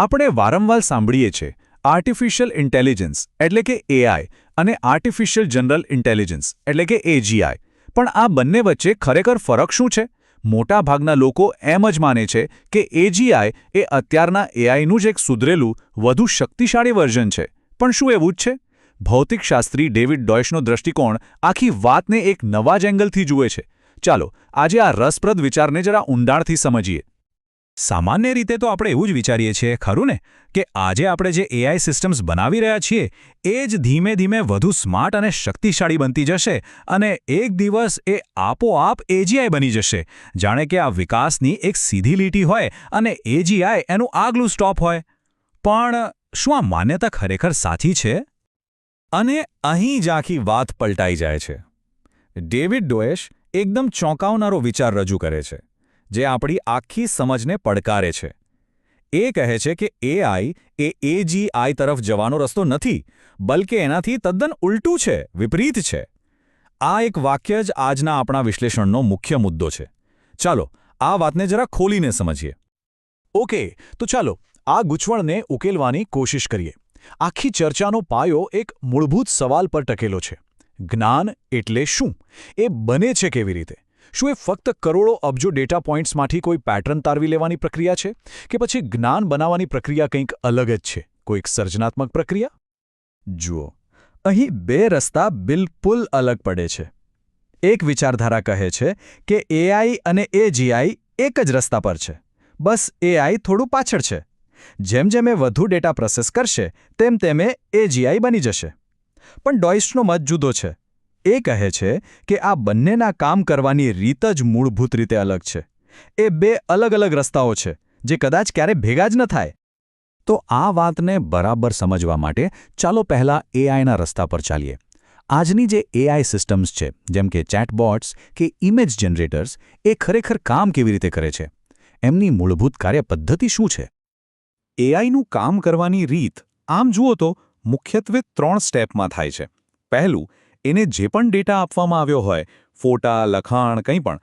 આપણે વારંવાર સાંભળીએ છીએ આર્ટિફિશિયલ ઇન્ટેલિજન્સ એટલે કે એઆઈ અને આર્ટિફિશિયલ જનરલ ઇન્ટેલિજન્સ એટલે કે એજીઆઈ પણ આ બંને વચ્ચે ખરેખર ફરક શું છે? મોટાભાગના લોકો એમ જ માને છે કે એજીઆઈ એ અત્યારના એઆઈનું જ એક સુધરેલું, વધુ શક્તિશાળી વર્ઝન છે. પણ શું એવું જ છે? ભૌતિકશાસ્ત્રી ડેવિડ ડોયશનો દૃષ્ટિકોણ આખી વાતને એક નવા જ એંગલથી જુએ છે. ચાલો, આજે આ રસપ્રદ વિચારને જરા ઊંડાણથી સમજીએ. સામાન્ય રીતે તો આપણે એવું જ વિચારીએ છીએ, ખરું ને? કે આજે આપણે જે એઆઈ સિસ્ટમ્સ બનાવી રહ્યા છીએ, એ જ ધીમે ધીમે વધુ સ્માર્ટ અને શક્તિશાળી બનતી જશે અને એક દિવસ એ આપોઆપ એજીઆઈ બની જશે. જાણે કે આ વિકાસની એક સીધી લીટી હોય અને એજીઆઈ એનું આગલું સ્ટોપ હોય. પણ શું આ માન્યતા ખરેખર સાચી છે? અને અહીં જ આખી વાત પલટાઈ જાય છે. ડેવિડ ડોએશ એકદમ ચોંકાવનારો વિચાર રજૂ કરે છે. જે આપણી આખી સમજને પડકારે છે. એ કહે છે કે એઆઈ એ એજીઆઈ તરફ જવાનો રસ્તો નથી, બલકે એનાથી તદ્દન ઉલટું છે, વિપરીત છે. આ એક વાક્ય જ આજના આપણા વિશ્લેષણનો મુખ્ય મુદ્દો છે. ચાલો, આ વાતને જરા ખોલીને સમજીએ. ઓકે, તો ચાલો, આ ગૂંચવણને ઉકેલવાની કોશિશ કરીએ. આખી ચર્ચાનો પાયો એક મૂળભૂત સવાલ પર ટકેલો છે. જ્ઞાન એટલે શું? એ બને છે કેવી રીતે? શું એ ફક્ત કરોડો અબજો ડેટા પોઇન્ટ્સમાંથી કોઈ પેટર્ન તારવી લેવાની પ્રક્રિયા છે? કે પછી જ્ઞાન બનાવવાની પ્રક્રિયા કંઈક અલગ જ છે? કોઈક સર્જનાત્મક પ્રક્રિયા? જુઓ, અહીં બે રસ્તા બિલકુલ અલગ પડે છે. એક વિચારધારા કહે છે કે એઆઈ અને એજીઆઈ એક જ રસ્તા પર છે. બસ એઆઈ થોડું પાછળ છે. જેમ જેમ એ વધુ ડેટા પ્રોસેસ કરશે, તેમ તેમ એ એજીઆઈ બની જશે. પણ ડોઇસ્ટનો મત જુદો છે. એ કહે છે કે આ બંનેના કામ કરવાની રીત જ મૂળભૂત રીતે અલગ છે. એ બે અલગ અલગ રસ્તાઓ છે, જે કદાચ ક્યારે ભેગા જ ન થાય. તો આ વાતને બરાબર સમજવા માટે ચાલો પહેલાં એઆઈના રસ્તા પર ચાલીએ. આજની જે એઆઈ સિસ્ટમ્સ છે, જેમ કે ચેટબોટ્સ કે ઇમેજ જનરેટર્સ, એ ખરેખર કામ કેવી રીતે કરે છે? એમની મૂળભૂત કાર્યપદ્ધતિ શું છે? એઆઈનું કામ કરવાની રીત, આમ જુઓ તો મુખ્યત્વે ત્રણ સ્ટેપમાં થાય છે. પહેલું એને જે પણ ડેટા આપવામાં આવ્યો હોય, ફોટા, લખાણ, કંઈ પણ,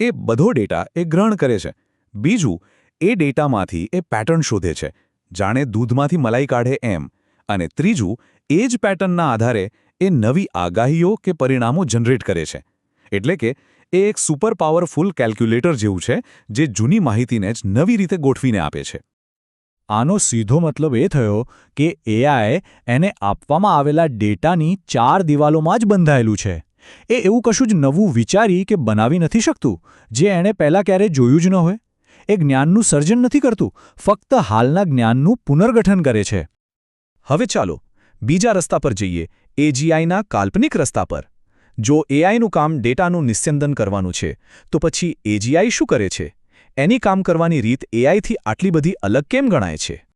એ બધો ડેટા એ ગ્રહણ કરે છે. બીજું, એ ડેટામાંથી એ પેટર્ન શોધે છે. જાણે દૂધમાંથી મલાઈ કાઢે એમ. અને ત્રીજું, એ જ પેટર્નના આધારે એ નવી આગાહીઓ કે પરિણામો જનરેટ કરે છે. એટલે કે, એ એક સુપર પાવરફુલ કેલ્ક્યુલેટર જેવું છે, જે જૂની માહિતીને જ નવી રીતે ગોઠવીને આપે છે. આનો સીધો મતલબ એ થયો કે એઆઈ એને આપવામાં આવેલા ડેટાની ચાર દિવાલોમાં જ બંધાયેલું છે. એ એવું કશું જ નવું વિચારી કે બનાવી નથી શકતું, જે એણે પહેલાં ક્યારેય જોયું જ ન હોય. એ જ્ઞાનનું સર્જન નથી કરતું, ફક્ત હાલના જ્ઞાનનું પુનર્ગઠન કરે છે. હવે ચાલો, બીજા રસ્તા પર જઈએ એજીઆઈના કાલ્પનિક રસ્તા પર. જો એઆઈનું કામ ડેટાનું નિસ્યંદન કરવાનું છે, તો પછી એજીઆઈ શું કરે છે? એની કામ કરવાની રીત એઆઈથી આટલી બધી અલગ કેમ ગણાય છે?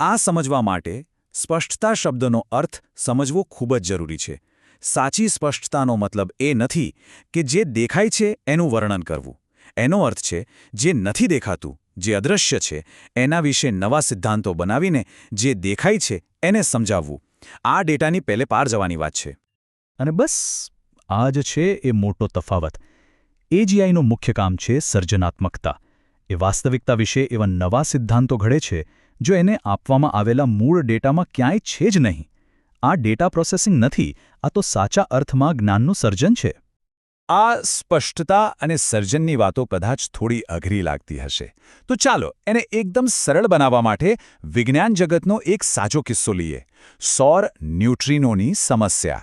આ સમજવા માટે સ્પષ્ટતા શબ્દનો અર્થ સમજવો ખૂબ જ જરૂરી છે. સાચી સ્પષ્ટતાનો મતલબ એ નથી કે જે દેખાય છે એનું વર્ણન કરવું. એનો અર્થ છે, જે નથી દેખાતું, જે અદૃશ્ય છે, એના વિશે નવા સિદ્ધાંતો બનાવીને જે દેખાય છે એને સમજાવવું. આ ડેટાની પહેલે પાર જવાની વાત છે. અને બસ, આ જ છે એ મોટો તફાવત. એજીઆઈનું મુખ્ય કામ છે સર્જનાત્મકતા. એ વાસ્તવિકતા વિશે એવા નવા સિદ્ધાંતો ઘડે છે, જો એને આપવામાં આવેલા મૂળ ડેટામાં ક્યાંય છે જ નહીં. આ ડેટા પ્રોસેસિંગ નથી, આ તો સાચા અર્થમાં જ્ઞાનનું સર્જન છે. આ સ્પષ્ટતા અને સર્જનની વાતો કદાચ થોડી અઘરી લાગતી હશે. તો ચાલો, એને એકદમ સરળ બનાવવા માટે વિજ્ઞાન જગતનો એક સાચો કિસ્સો લઈએ. સૌર ન્યુટ્રિનોની સમસ્યા.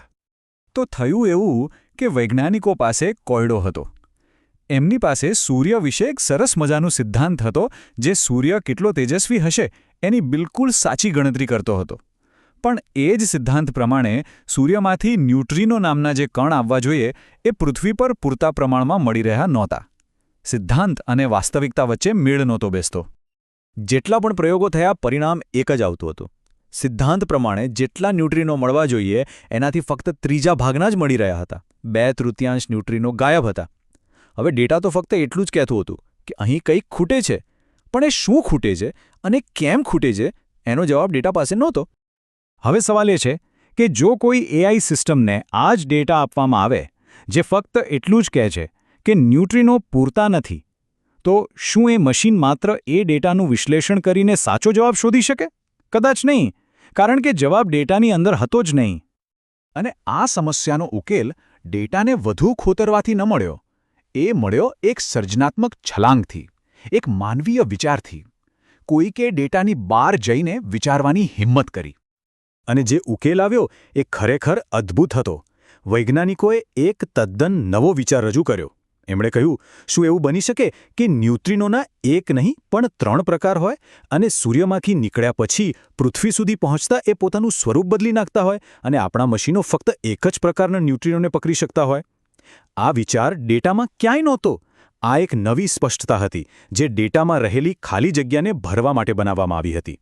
તો થયું એવું કે વૈજ્ઞાનિકો પાસે કોયડો હતો. એમની પાસે સૂર્ય વિશે એક સરસ મજાનો સિદ્ધાંત હતો જે સૂર્ય કેટલો તેજસ્વી હશે એની બિલકુલ સાચી ગણતરી કરતો હતો. પણ એ જ સિદ્ધાંત પ્રમાણે સૂર્યમાંથી ન્યુટ્રીનો નામના જે કણ આવવા જોઈએ એ પૃથ્વી પર પૂરતા પ્રમાણમાં મળી રહ્યા નહોતા. સિદ્ધાંત અને વાસ્તવિકતા વચ્ચે મેળ નહોતો બેસતો. જેટલા પણ પ્રયોગો થયા પરિણામ એક જ આવતું હતું. સિદ્ધાંત પ્રમાણે જેટલા ન્યુટ્રીનો મળવા જોઈએ એનાથી ફક્ત ત્રીજા ભાગના જ મળી રહ્યા હતા. બે તૃતીયાંશ ન્યુટ્રીનો ગાયબ હતા. હવે ડેટા તો ફક્ત એટલું જ કહેતું હતું કે અહીં કંઈક ખૂટે છે. પણ એ શું ખૂટે છે અને કેમ ખૂટે છે એનો જવાબ ડેટા પાસે નહોતો. હવે સવાલ એ છે કે જો કોઈ એઆઈ સિસ્ટમને આ જ ડેટા આપવામાં આવે, જે ફક્ત એટલું જ કહે છે કે ન્યુટ્રીનો પૂરતા નથી, તો શું એ મશીન માત્ર એ ડેટાનું વિશ્લેષણ કરીને સાચો જવાબ શોધી શકે? કદાચ નહીં, કારણ કે જવાબ ડેટાની અંદર હતો જ નહીં. અને આ સમસ્યાનો ઉકેલ ડેટાને વધુ ખોતરવાથી ન મળ્યો. એ મળ્યો એક સર્જનાત્મક છલાંગથી એક માનવીય વિચારથી કોઈકે ડેટાની બહાર જઈને વિચારવાની હિંમત કરી. અને જે ઉકેલ આવ્યો એ ખરેખર અદ્ભુત હતો. વૈજ્ઞાનિકોએ એક તદ્દન નવો વિચાર રજૂ કર્યો. એમણે કહ્યું, શું એવું બની શકે કે ન્યુટ્રિનોના એક નહીં, પણ ત્રણ પ્રકાર હોય અને સૂર્યમાંથી નીકળ્યા પછી પૃથ્વી સુધી પહોંચતા એ પોતાનું સ્વરૂપ બદલી નાખતા હોય અને આપણા મશીનો ફક્ત એક જ પ્રકારના ન્યુટ્રિનોને પકડી શકતા હોય? આ વિચાર ડેટામાં ક્યાંય નહોતો. આ એક નવી સ્પષ્ટતા હતી, જે ડેટામાં રહેલી ખાલી જગ્યાને ભરવા માટે બનાવવામાં આવી હતી.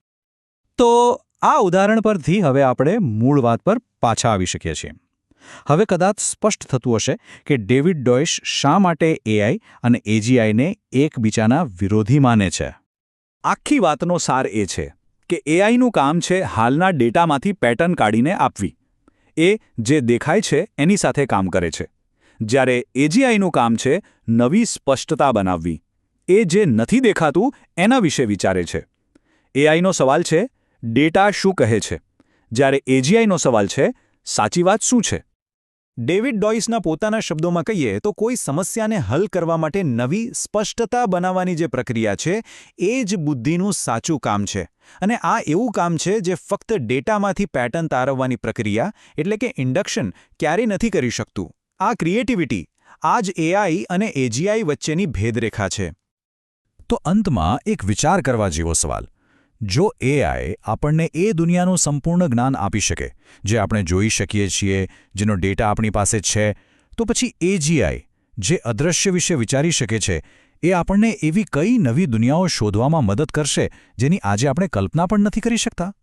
તો આ ઉદાહરણ પરથી હવે આપણે મૂળ વાત પર પાછા આવી શકીએ છીએ. હવે કદાચ સ્પષ્ટ થતું હશે કે ડેવિડ ડોયશ શા માટે એઆઈ અને એજીઆઈને એકબીજાના વિરોધી માને છે. આખી વાતનો સાર એ છે કે એઆઈનું કામ છે હાલના ડેટામાંથી પેટર્ન કાઢીને આપવી. એ જે દેખાય છે એની સાથે કામ કરે છે. જ્યારે એજીઆઈનું કામ છે નવી સ્પષ્ટતા બનાવવી. એ જે નથી દેખાતું, એના વિશે વિચારે છે. એઆઈનો સવાલ છે, ડેટા શું કહે છે? જ્યારે એજીઆઈનો સવાલ છે, સાચી વાત શું છે? ડેવિડ ડોઇસના પોતાના શબ્દોમાં કહીએ, તો કોઈ સમસ્યાને હલ કરવા માટે નવી સ્પષ્ટતા બનાવવાની જે પ્રક્રિયા છે, એ જ બુદ્ધિનું સાચું કામ છે. અને આ એવું કામ છે, જે ફક્ત ડેટામાંથી પેટર્ન તારવવાની પ્રક્રિયા, એટલે કે ઇન્ડક્શન, ક્યારેય નથી કરી શકતું. આ ક્રિએટિવિટી આ જ એઆઈ અને એજીઆઈ વચ્ચેની ભેદરેખા છે. તો અંતમાં એક વિચાર કરવા જેવો સવાલ. જો એઆઈ આપણને એ દુનિયાનું સંપૂર્ણ જ્ઞાન આપી શકે, જે આપણે જોઈ શકીએ છીએ, જેનો ડેટા આપણી પાસે છે, તો પછી એજીઆઈ જે અદૃશ્ય વિશે વિચારી શકે છે, એ આપણને એવી કઈ નવી દુનિયાઓ શોધવામાં મદદ કરશે, જેની આજે આપણે કલ્પના પણ નથી કરી શકતા?